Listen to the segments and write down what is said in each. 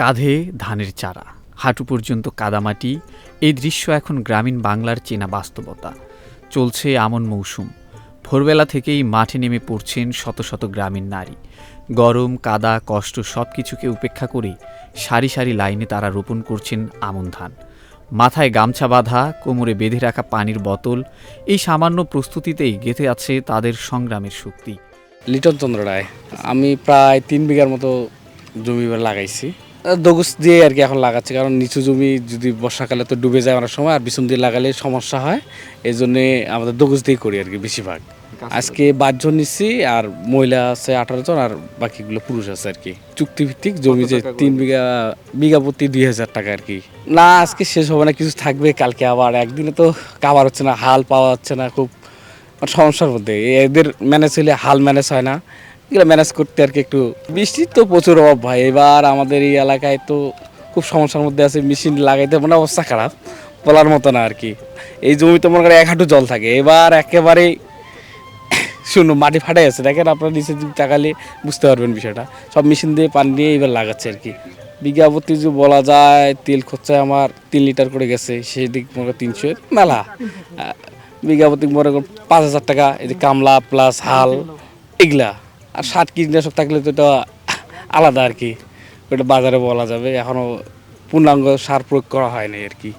কাঁধে ধানের চারা। হাঁটু পর্যন্ত কাদামাটি। এই দৃশ্য এখন গ্রামীণ বাংলার চেনা বাস্তবতা। চলছে আমন মৌসুম। ভোরবেলা থেকেই মাঠে নেমে পড়ছেন শত শত গ্রামীণ নারী। গরম, কাদা, কষ্ট সব কিছুকে উপেক্ষা করে সারি সারি লাইনে তারা রোপণ করছেন আমন ধান। মাথায় গামছা বাঁধা, কোমরে বেঁধে রাখা পানির বোতল, এই সামান্য প্রস্তুতিতেই গেঁথে আছে তাদের সংগ্রামের শক্তি। লিটন চন্দ্র রায়, আমি প্রায় তিন বিঘার মতো জমিবার লাগাইছি। দগুস দিয়ে আর কি এখন লাগাচ্ছি। কারণ নিচু জমি যদি বর্ষাকালে তো ডুবে যায় অনেক সময় আর বিছুন দিয়ে লাগালে সমস্যা হয়। এই জন্যে আমাদের দগুস দিয়ে করি আর কি বেশিরভাগ। আজকে বারজন নিচ্ছি আর মহিলা আছে আঠারো জন আর বাকিগুলো পুরুষ আছে আর কি। চুক্তিভিত্তিক জমি যে তিন বিঘা বিঘা প্রতি দুই হাজার টাকা আর কি। না আজকে শেষ হবে না কিছু থাকবে কালকে আবার। একদিনে তো কাবার হচ্ছে না হাল পাওয়া যাচ্ছে না খুব মানে সমস্যার মধ্যে। এদের ম্যানেজ হলে হাল ম্যানেজ হয় না। এগুলো ম্যানেজ করতে আর কি একটু বৃষ্টির তো প্রচুর অভাব ভাই। এবার আমাদের এই এলাকায় তো খুব সমস্যার মধ্যে আছে মেশিন লাগাইতে মানে অবস্থা খারাপ বলার মতো না আর কি। এই জমিতে মনে করে এক হাঁটু জল থাকে, এবার একেবারেই শুনুন মাটি ফাটাই আছে। দেখেন আপনার নিচে তাকালে বুঝতে পারবেন বিষয়টা। সব মেশিন দিয়ে পানি দিয়ে এবার লাগাচ্ছে আর কি। বিজ্ঞাপতি যে বলা যায়, তেল খরচায় আমার তিন লিটার করে গেছে সেই দিক মনে করো তিনশো মেলা। বিঘাপতি মনে করো পাঁচ হাজার টাকা, এই যে কামলা প্লাস হাল, এগুলা। আর ষাট কীটনাশক থাকলে তো এটা আলাদা আর কি। ওটা বাজারে বলা যাবে। এখনও পূর্ণাঙ্গ সার প্রয়োগ করা হয়নি আর কি।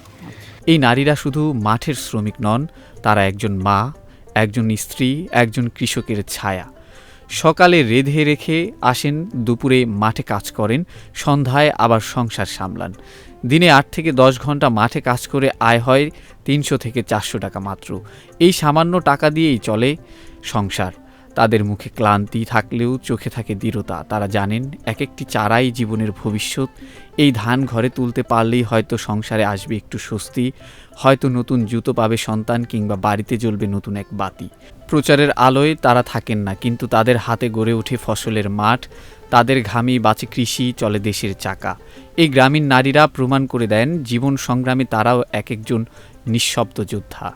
এই নারীরা শুধু মাঠের শ্রমিক নন, তারা একজন মা, একজন স্ত্রী, একজন কৃষকের ছায়া। সকালে রেধে রেখে আসেন, দুপুরে মাঠে কাজ করেন, সন্ধ্যায় আবার সংসার সামলান। দিনে আট থেকে দশ ঘণ্টা মাঠে কাজ করে আয় হয় তিনশো থেকে চারশো টাকা মাত্র। এই সামান্য টাকা দিয়েই চলে সংসার। তাদের মুখে ক্লান্তি থাকলেও চোখে থাকে দৃঢ়তা। তারা জানেন এক একটি চারাই জীবনের ভবিষ্যৎ। এই ধান ঘরে তুলতে পারলেই হয়তো সংসারে আসবে একটু স্বস্তি, হয়তো নতুন জুতো পাবে সন্তান কিংবা বাড়িতে জ্বলবে নতুন এক বাতি। প্রচারের আলোয় তারা থাকেন না, কিন্তু তাদের হাতে গড়ে ওঠে ফসলের মাঠ। তাদের ঘামি বাঁচে কৃষি, চলে দেশের চাকা। এই গ্রামীণ নারীরা প্রমাণ করে দেন, জীবন সংগ্রামে তারাও এক একজন নিঃশব্দ যোদ্ধা।